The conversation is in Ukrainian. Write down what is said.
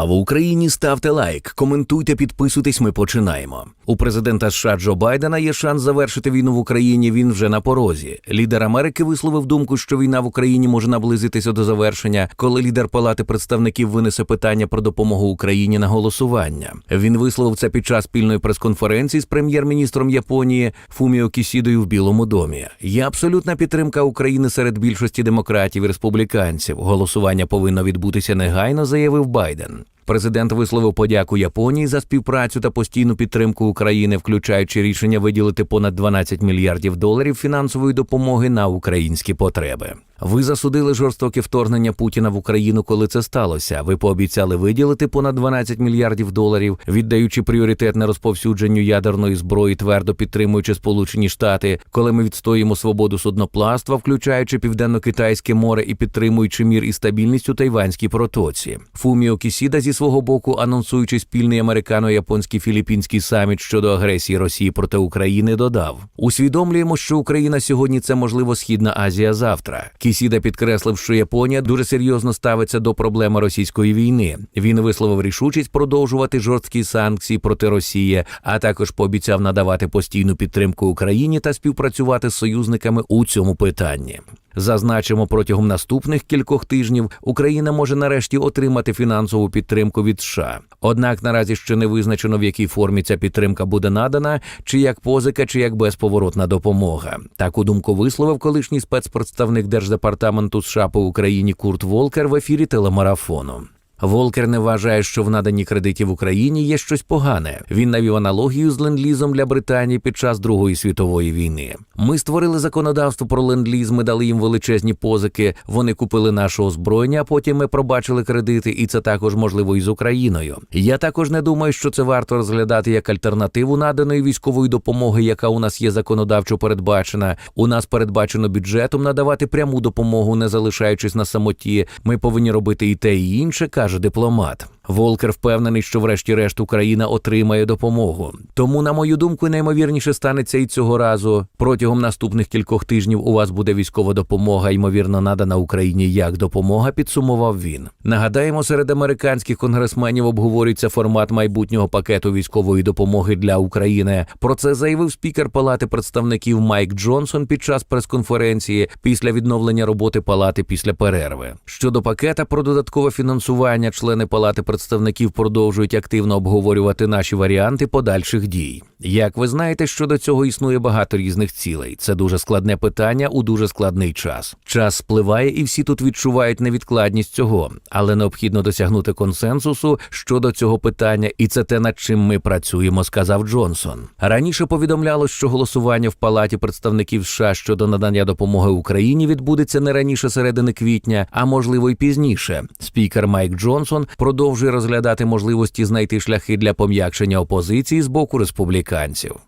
А в Україні ставте лайк, коментуйте, підписуйтесь. Ми починаємо. У президента США Джо Байдена є шанс завершити війну в Україні. Він вже на порозі. Лідер Америки висловив думку, що війна в Україні може наблизитися до завершення, коли лідер Палати представників винесе питання про допомогу Україні на голосування. Він висловив це під час спільної прес-конференції з прем'єр-міністром Японії Фуміо Кісідою в Білому домі. Є абсолютна підтримка України серед більшості демократів і республіканців. Голосування повинно відбутися негайно, заявив Байден. Президент висловив подяку Японії за співпрацю та постійну підтримку України, включаючи рішення виділити понад 12 мільярдів доларів фінансової допомоги на українські потреби. Ви засудили жорстоке вторгнення Путіна в Україну, коли це сталося. Ви пообіцяли виділити понад 12 мільярдів доларів, віддаючи пріоритет на розповсюдженню ядерної зброї, твердо підтримуючи Сполучені Штати, коли ми відстоїмо свободу судноплавства, включаючи південно-китайське море і підтримуючи мір і стабільність у Тайванській протоці. Фуміо Кісіда зі свого боку, анонсуючи спільний американо-японський філіппінський саміт щодо агресії Росії проти України, додав: усвідомлюємо, що Україна сьогодні це можливо Східна Азія завтра. Кісіда підкреслив, що Японія дуже серйозно ставиться до проблеми російської війни. Він висловив рішучість продовжувати жорсткі санкції проти Росії, а також пообіцяв надавати постійну підтримку Україні та співпрацювати з союзниками у цьому питанні. Зазначимо, протягом наступних кількох тижнів Україна може нарешті отримати фінансову підтримку від США. Однак наразі ще не визначено, в якій формі ця підтримка буде надана, чи як позика, чи як безповоротна допомога. Таку думку висловив колишній спецпредставник Держдепартаменту США по Україні Курт Волкер в ефірі телемарафону. Волкер не вважає, що в наданні кредитів Україні є щось погане. Він навів аналогію з ленд-лізом для Британії під час Другої світової війни. Ми створили законодавство про ленд-ліз, ми дали їм величезні позики. Вони купили наше озброєння, а потім ми пробачили кредити, і це також можливо і з Україною. Я також не думаю, що це варто розглядати як альтернативу наданої військової допомоги, яка у нас є законодавчо передбачена. У нас передбачено бюджетом надавати пряму допомогу, не залишаючись на самоті. Ми повинні робити і те, і інше, каже дипломат. Волкер впевнений, що врешті-решт Україна отримає допомогу. Тому, на мою думку, наймовірніше станеться і цього разу. Протягом наступних кількох тижнів у вас буде військова допомога, ймовірно, надана Україні як допомога, підсумував він. Нагадаємо, серед американських конгресменів обговорюється формат майбутнього пакету військової допомоги для України. Про це заявив спікер Палати представників Майк Джонсон під час прес-конференції після відновлення роботи палати після перерви. Щодо пакета про додаткове фінансування, члени палати представників продовжують активно обговорювати наші варіанти подальших дій. Як ви знаєте, щодо цього існує багато різних цілей. Це дуже складне питання у дуже складний час. Час спливає, і всі тут відчувають невідкладність цього, але необхідно досягнути консенсусу щодо цього питання, і це те, над чим ми працюємо, сказав Джонсон. Раніше повідомлялось, що голосування в палаті представників США щодо надання допомоги Україні відбудеться не раніше середини квітня, а можливо й пізніше. Спікер Майк Джонсон продовжує розглядати можливості знайти шляхи для пом'якшення опозиції з боку республіканців.